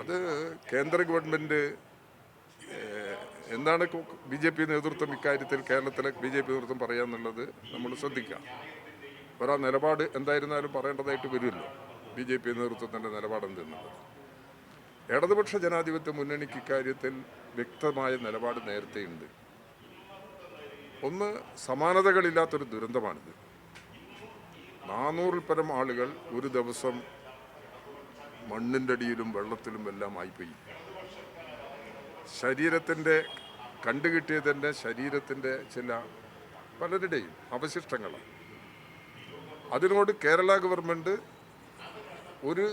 അത് കേന്ദ്ര ഗവൺമെന്റ് എന്താണ് ബി ജെ പി നേതൃത്വം ഇക്കാര്യത്തിൽ കേരളത്തിലെ ബി ജെ പി നേതൃത്വം പറയാന്നുള്ളത് നമ്മൾ ശ്രദ്ധിക്കാം ഒരാ നിലപാട് എന്തായിരുന്നാലും പറയേണ്ടതായിട്ട് വരുമല്ലോ ബി ജെ പി നേതൃത്വത്തിന്റെ നിലപാട് എന്തെന്നുള്ളത്. ഇടതുപക്ഷ ജനാധിപത്യ മുന്നണിക്ക് ഇക്കാര്യത്തിൽ വ്യക്തമായ നിലപാട് നേരത്തെയുണ്ട്. ഒന്ന് സമാനതകളില്ലാത്തൊരു ദുരന്തമാണിത്. നാനൂറിൽ പരം ആളുകൾ ഒരു ദിവസം മണ്ണിന്റെ അടിയിലും വെള്ളത്തിലും എല്ലാം ആയിപ്പോയി. ശരീരത്തിന്റെ കണ്ടുകിട്ടിയതിന്റെ ശരീരത്തിന്റെ ചില പലരുടെയും അവശിഷ്ടങ്ങളാണ്. അതിനോട് കേരള ഗവൺമെന്റ് ഒരു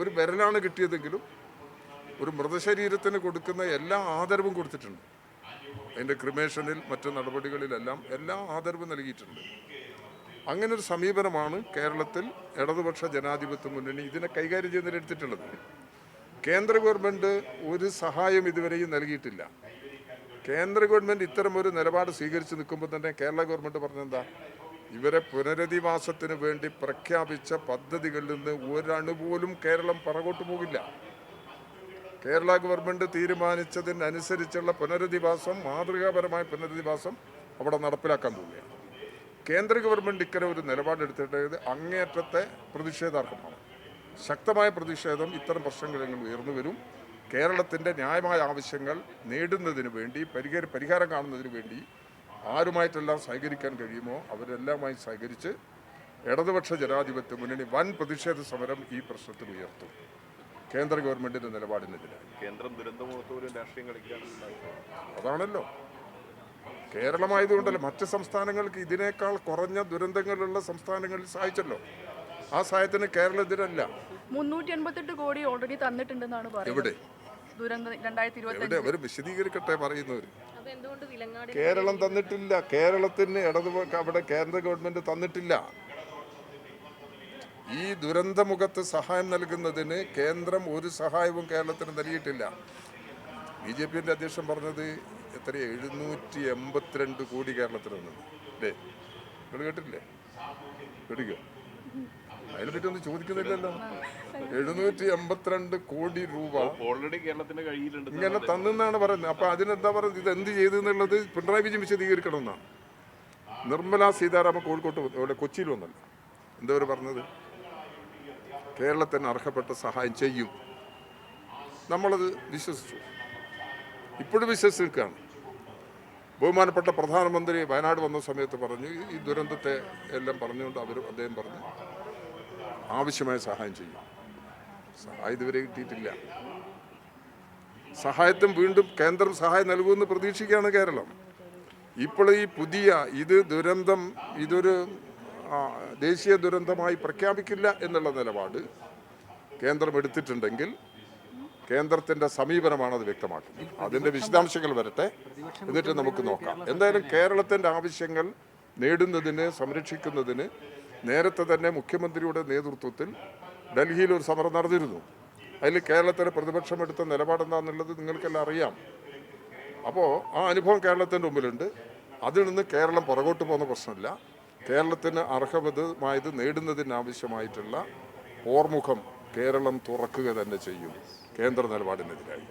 ഒരു വിരലാണ് കിട്ടിയതെങ്കിലും ഒരു മൃതശരീരത്തിന് കൊടുക്കുന്ന എല്ലാ ആദരവും കൊടുത്തിട്ടുണ്ട്. അതിന്റെ ക്രിമേഷനിൽ മറ്റു നടപടികളിലെല്ലാം എല്ലാ ആദരവും നൽകിയിട്ടുണ്ട്. അങ്ങനെ ഒരു സമീപനമാണ് കേരളത്തിൽ ഇടതുപക്ഷ ജനാധിപത്യ മുന്നണി ഇതിനെ കൈകാര്യം ചെയ്യുന്നതിനെടുത്തിട്ടുള്ളത് കേന്ദ്ര ഗവൺമെന്റ് ഒരു സഹായം ഇതുവരെയും നൽകിയിട്ടില്ല. കേന്ദ്ര ഗവൺമെന്റ് ഇത്തരം ഒരു നിലപാട് സ്വീകരിച്ച് നിൽക്കുമ്പോൾ തന്നെ കേരള ഗവൺമെന്റ് പറഞ്ഞെന്താ? ഇവരെ പുനരധിവാസത്തിന് വേണ്ടി പ്രഖ്യാപിച്ച പദ്ധതികളിൽ നിന്ന് ഒരണുപോലും കേരളം പറകോട്ട് പോകില്ല. കേരള ഗവൺമെന്റ് തീരുമാനിച്ചതിനനുസരിച്ചുള്ള പുനരധിവാസം മാതൃകാപരമായ പുനരധിവാസം അവിടെ നടപ്പിലാക്കാൻ പോവുകയാണ്. കേന്ദ്ര ഗവൺമെന്റ് ഇക്കരെ ഒരു നിലപാടെടുത്തിട്ട് അങ്ങേയറ്റത്തെ പ്രതിഷേധാർഹമാണ്. ശക്തമായ പ്രതിഷേധം ഇത്തരം പ്രശ്നങ്ങളിൽ ഉയർന്നു വരും. കേരളത്തിന്റെ ന്യായമായ ആവശ്യങ്ങൾ നേടുന്നതിന് വേണ്ടി പരിഹാര പരിഹാരം കാണുന്നതിന് വേണ്ടി ആരുമായിട്ടെല്ലാം സഹകരിക്കാൻ കഴിയുമോ അവരെല്ലാമായി സഹകരിച്ച് ഇടതുപക്ഷ ജനാധിപത്യ മുന്നണി വൻ പ്രതിഷേധ സമരം ഈ പ്രശ്നത്തിൽ ഉയർത്തും. കേന്ദ്ര ഗവൺമെന്റിന്റെ നിലപാടിനെതിരെ കേന്ദ്രം ദുരന്തമുഖത്തോരും രാഷ്ട്രീയം കളിക്കാൻ അതാണല്ലോ. കേരളമായതുകൊണ്ടല്ല മറ്റ് സംസ്ഥാനങ്ങൾക്ക് ഇതിനേക്കാൾ കുറഞ്ഞ ദുരന്തങ്ങളുള്ള സംസ്ഥാനങ്ങളിൽ സഹായിച്ചല്ലോ. ആ സഹായത്തിന് കേരളം എതിരല്ല മുന്നൂറ്റി കോടി ഓൾറെഡി തന്നിട്ടുണ്ടെന്നാണ് പറയുന്നത്. എവിടെ? എവിടെ? അവർ വിശദീകരിക്കട്ടെ പറയുന്നവർ കേരളം തന്നിട്ടില്ല. കേരളത്തിന് ഇടതു അവിടെ കേന്ദ്ര ഗവൺമെന്റ് തന്നിട്ടില്ല. ഈ ദുരന്തമുഖത്ത് സഹായം നൽകുന്നതിന് കേന്ദ്രം ഒരു സഹായവും കേരളത്തിന് നൽകിയിട്ടില്ല. ബി ജെ പിന്റെ അധ്യക്ഷൻ പറഞ്ഞത് എത്ര എഴുന്നൂറ്റി എൺപത്തിരണ്ട് കോടി കേരളത്തിൽ വന്നത് അല്ലേ നിങ്ങൾ കേട്ടില്ലേ കേട്ടിക്കോ? അതിനെ പറ്റി ഒന്നും ചോദിക്കുന്നില്ലല്ലോ എഴുന്നൂറ്റി എൺപത്തിരണ്ട് കോടി രൂപ ഓൾറെഡി കേരളത്തിന്റെ കയ്യിലുണ്ട് ഇങ്ങനെ തന്നെന്നാണ് പറയുന്നത്. അപ്പൊ അതിനെന്താ പറയുന്നത്? ഇത് എന്ത് ചെയ്തു എന്നുള്ളത് പിണറായി വിജയൻ വിശദീകരിക്കണം എന്നാണ് നിർമ്മല സീതാരാമൻ കോഴിക്കോട്ട്. ഇവിടെ കൊച്ചിയിൽ വന്നല്ലോ. എന്താ അവർ പറഞ്ഞത്? കേരളത്തിന് അർഹപ്പെട്ട സഹായം ചെയ്യും. നമ്മളത് വിശ്വസിച്ചു. ഇപ്പോഴും വിശ്വസിക്കുകയാണ് ബഹുമാനപ്പെട്ട പ്രധാനമന്ത്രി വയനാട് വന്ന സമയത്ത് പറഞ്ഞു ഈ- ദുരന്തത്തെ എല്ലാം പറഞ്ഞുകൊണ്ട് അവർ അദ്ദേഹം പറഞ്ഞു ആവശ്യമായ സഹായം ചെയ്യും. സഹായം ഇതുവരെ കിട്ടിയിട്ടില്ല. സഹായത്തും വീണ്ടും കേന്ദ്രം സഹായം നൽകുമെന്ന് പ്രതീക്ഷിക്കുകയാണ് കേരളം. ഇപ്പോൾ ഈ പുതിയ ഇത് ദുരന്തം ഇതൊരു ദേശീയ ദുരന്തമായി പ്രഖ്യാപിക്കില്ല എന്നുള്ള നിലപാട് കേന്ദ്രം എടുത്തിട്ടുണ്ടെങ്കിൽ കേന്ദ്രത്തിന്റെ സമീപനമാണ് അത് വ്യക്തമാക്കുന്നത്. അതിന്റെ വിശദാംശങ്ങൾ വരട്ടെ. എന്നിട്ട് നമുക്ക് നോക്കാം. എന്തായാലും കേരളത്തിന്റെ ആവശ്യങ്ങൾ നേടുന്നതിന് സംരക്ഷിക്കുന്നതിന് നേരത്തെ തന്നെ മുഖ്യമന്ത്രിയുടെ നേതൃത്വത്തിൽ ഡൽഹിയിൽ ഒരു സമരം നടന്നിരുന്നു. അതിൽ കേരളത്തിലെ പ്രതിപക്ഷം എടുത്ത നിലപാടെന്താണെന്നുള്ളത് നിങ്ങൾക്കെല്ലാം അറിയാം. അപ്പോൾ ആ അനുഭവം കേരളത്തിന്റെ മുമ്പിലുണ്ട്. അതിൽ നിന്ന് കേരളം പുറകോട്ട് പോകുന്ന പ്രശ്നമില്ല. കേരളത്തിന് അർഹമതമായത് നേടുന്നതിനാവശ്യമായിട്ടുള്ള ഓർമുഖം കേരളം തുറക്കുക തന്നെ ചെയ്യും. കേന്ദ്ര നിലപാടിനെതിരായി.